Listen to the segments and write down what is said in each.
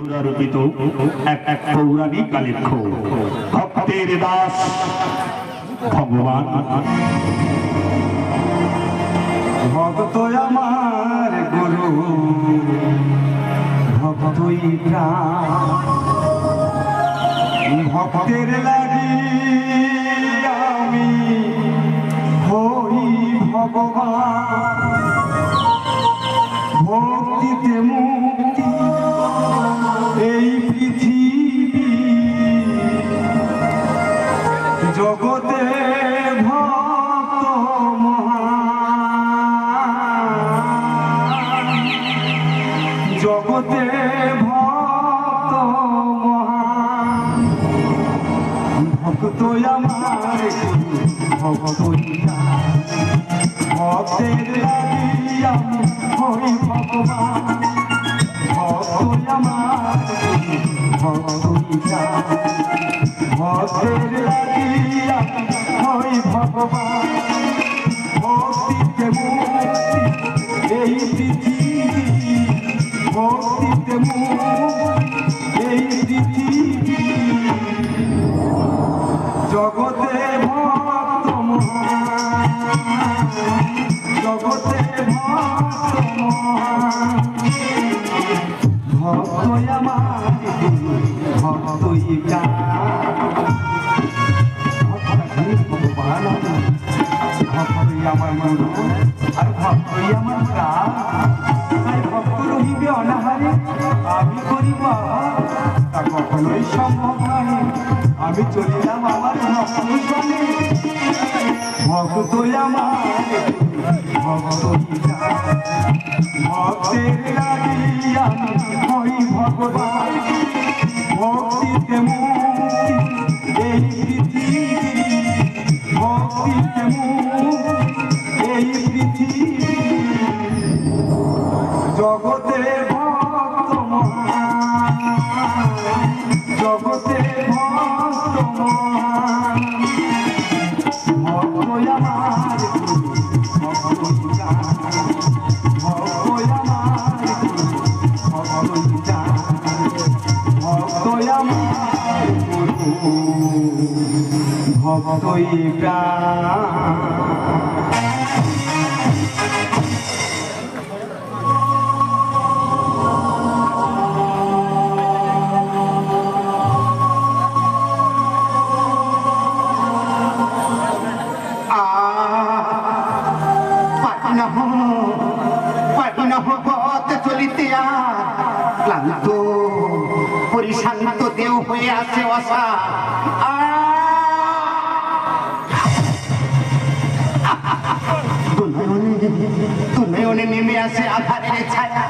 রূপিত এক এক পৌরাণিক কালেক্ষ ভক্তের দাস, ভগবান। ভক্ত আমার গুরু, ভক্তই ভক্তের লাগি আমি হই ভগবান। ভক্ত আমার ভক্ত ভক্তের লাগি আমি হই ভগবান। ভক্ত আমার ভক্ত ভক্তের লাগি আমি হই ভগবান। ভক্তিতে মুক্তি এই পৃথিবী ভক্তিতে মুক্তি এই পৃথিবী জগতে ভক্ত জগতে ভক্ত আমার ভক্তই ভগবান ভক্তই আমার গুরু আর ভক্তই আমার প্রাণ তাই ভক্ত রহিবে অনাহারে, আমি করিব তা কখনোই সম্ভব নয় আমি চলিলাম আমার ভক্ত সঙ্গে ভক্তই আমার ভক্তই ভক্তের ভগবান। প্রাণ নেমে আসে আধারের ছায়া।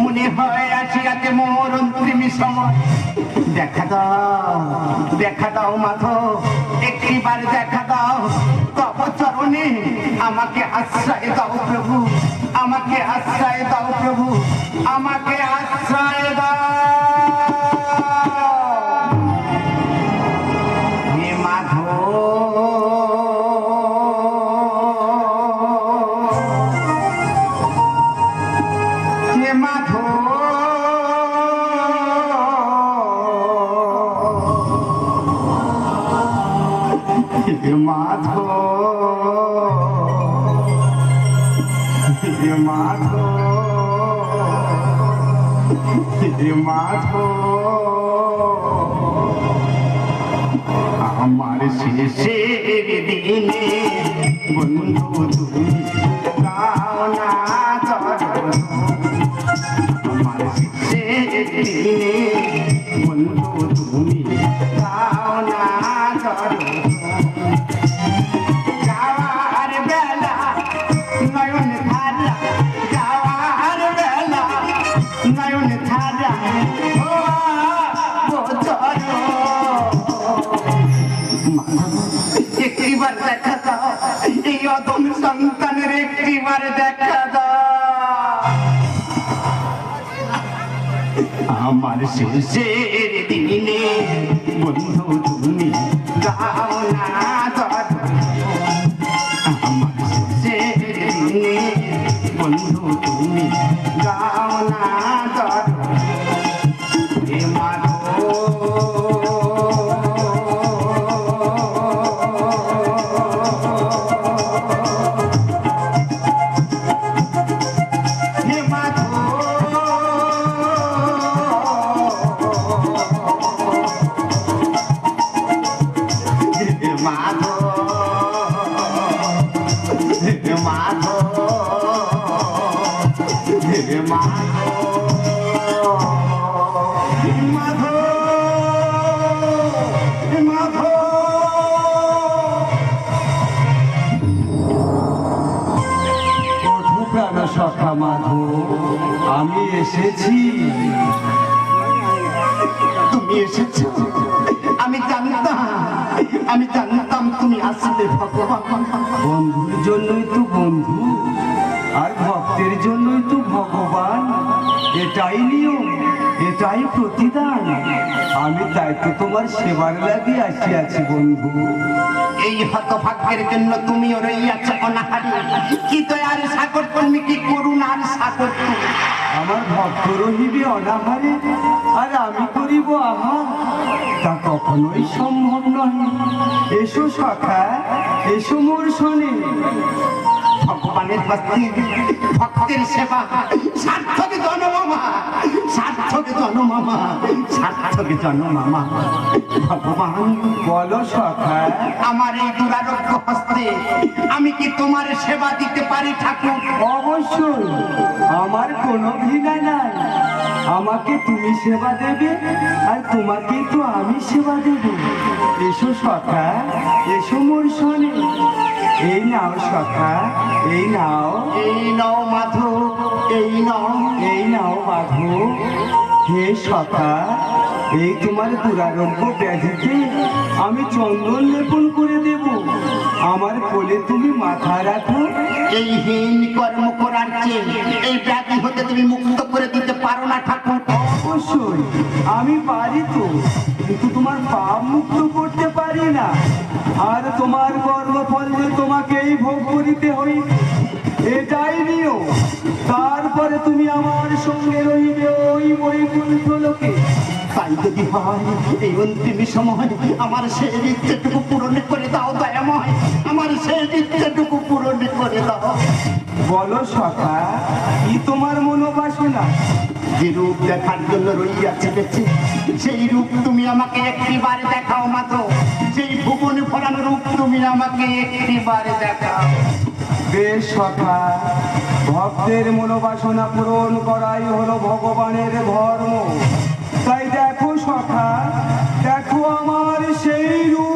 মনে হয় আসিয়াতে মোর অন্তিম সময়। দেখা দাও দেখা দাও মাধব, একটিবার দেখা দাও। তব চরণে আমাকে আশ্রয় দাও প্রভু, আমাকে আশ্রয় দাও প্রভু, আমাকে আশ্রয় দাও। মাধব মাধব। আমার শেষের দিনে বন্ধু তুমি গাও না আমার শেষের অদম একটি একটিবার দেখা আমার শেষের দিনে বন্ধু তুমি গাও না মাধু, আমি এসেছি। তুমি এসেছ? আমি জানতাম আমি জানতাম তুমি আসবে ভগবান। বন্ধুর জন্যই তো বন্ধু, আর ভক্তের জন্যই তো ভগবান। এটাই নিয়ম, এটাই প্রতিদান। আমি তাই তো তোমার সেবার লাগি আসিয়াছি, বন্ধু। এই হতভাগ্যের জন্য তুমিও রইয়াছ অনাহারি। কি দয়ার সাগর, তুমি কি করুণার সাগর? আমার ভক্ত রহিবে অনাহারে, আর আমি করিব আহার তা কখনোই সম্ভব নয়। এসো সখা, এসো মোর শোনে ভগবানের ভক্তি, ভক্তের সেবা, সার্থক জনমামা সার্থক জনমামা সার্থক জনমামা। ভগবান বলো সখা, আমার এই দুরারোগ্য হস্তে আমি কি তোমার সেবা দিতে পারি ঠাকুর? অবশ্যই, আমার কোনো ঘৃণা নাই। আমাকে তুমি সেবা দেবে, আর তোমাকে তো আমি সেবা দেব। এসো সখা, এসো মোর শোনে এই নাও সখা এই নাও। এই নাও মাধব এই নাও। এই নাও মাধু। হে সখা এই তোমার দুরারোগ্য ব্যাধিতে আমি চন্দন লেপন করে দেব। আমার কোলে তুমি মাথা রাখো। এই হীন কর্ম করার চেয়ে এই ব্যাধি হতে তুমি মুক্ত করে দিতে পারো না ঠাকুর। অবশ্যই। আমি পারি তো, কিন্তু তোমার পাপ মুক্ত করতে পারি না। আর তোমার কর্মফল যে তোমাকেই ভোগ করিতে হই। এটাই নিও, তারপরে তুমি আমার সঙ্গে রইবে ওই বৈকুণ্ঠ লোকে। তাই যদি হয়, এই অন্তিম সময় আমার সেই ইচ্ছেটুকু পূরণ করে দাও, দয়াময়। আমার সেই ইচ্ছেটুকু পূরণ করে দাও। বলো সখা কি তোমার মনোবাসনা? যে রূপ দেখার জন্য রইয়াছে বেঁচে সেই রূপ তুমি আমাকে একটিবার দেখাও মাত্র। সেই ভুবনে ফলানো রূপ তুমি আমাকে একটিবার দেখাও। বেশ সখা ভক্তের মনোবাসনা পূরণ করাই হলো ভগবানের ধর্ম। তাই দেখো সখা দেখো আমার সেই রূপ।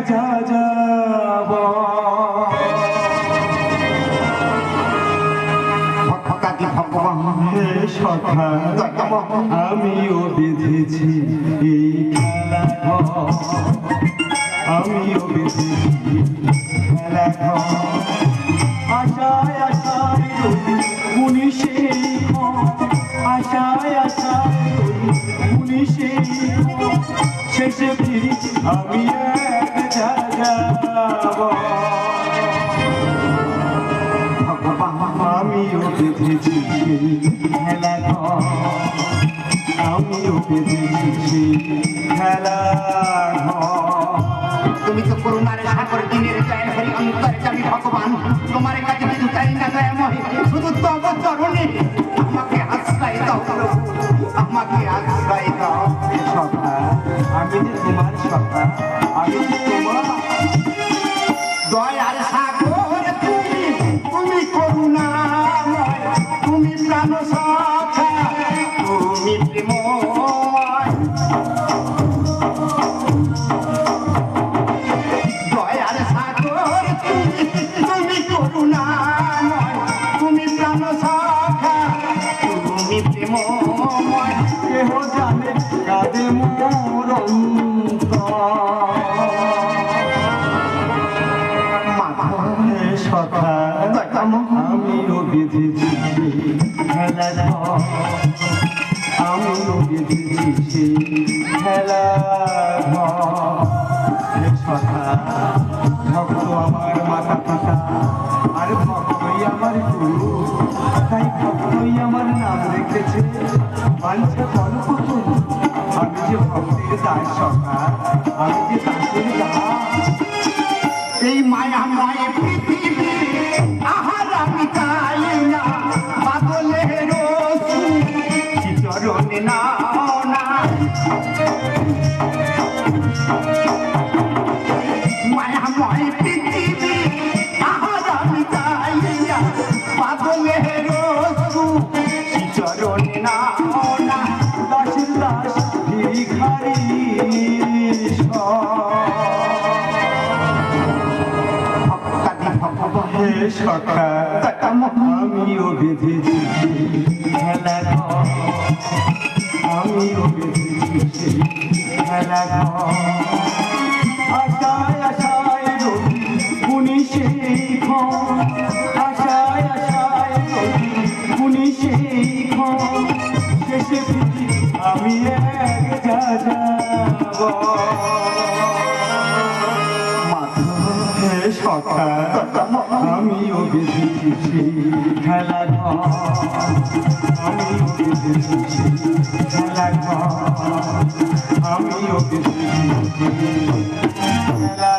এক যাব আমিও বেঁধেছি এই খেলা আমিও বেঁধেছি খেলা আমিও বেঁধেছি সেই খেলা ঘর। বেঁধেছি খেলার ঘর। তুমি তো করুণার সাগর দিনের জয় হরি অন্তরে আমি ভগবান। তোমার কাছে কিছু চাই না দয়াময় শুধু তব চরণে আমাকে আশ্রয় দাও আমাকে আশ্রয় দাও। সখা আমি যে তোমার সখা আমি যে প্রেমময় কেহ জানে কাঁদে মোর সখা আমিও বেঁধেছি খেলা আমিও বেঁধেছি খেলা সখা ভক্ত আমার মাথা পিতা আর ভক্তই আমার গুরু। তাই ভক্তই আমার নাম রেখেছে। বাঞ্ছা কল্পতরু আমি যে ভক্তের দাস সখা আমি যে দাসের দাস। এই মায়াময় পৃথিবী আহার আমি চাই না, পাগলের নাও না। সখা আমিও বেঁধেছি খেলা আমিও বেঁধেছি খেলা। আশায় আশায় রবি উনি সেই আশায় আশায় রবি উনি আমি এক যা যাব সখা আমিও বেঁধেছি খেলা ঘর আমিও বেঁধেছি খেলা আমিও বেঁধেছি খেলা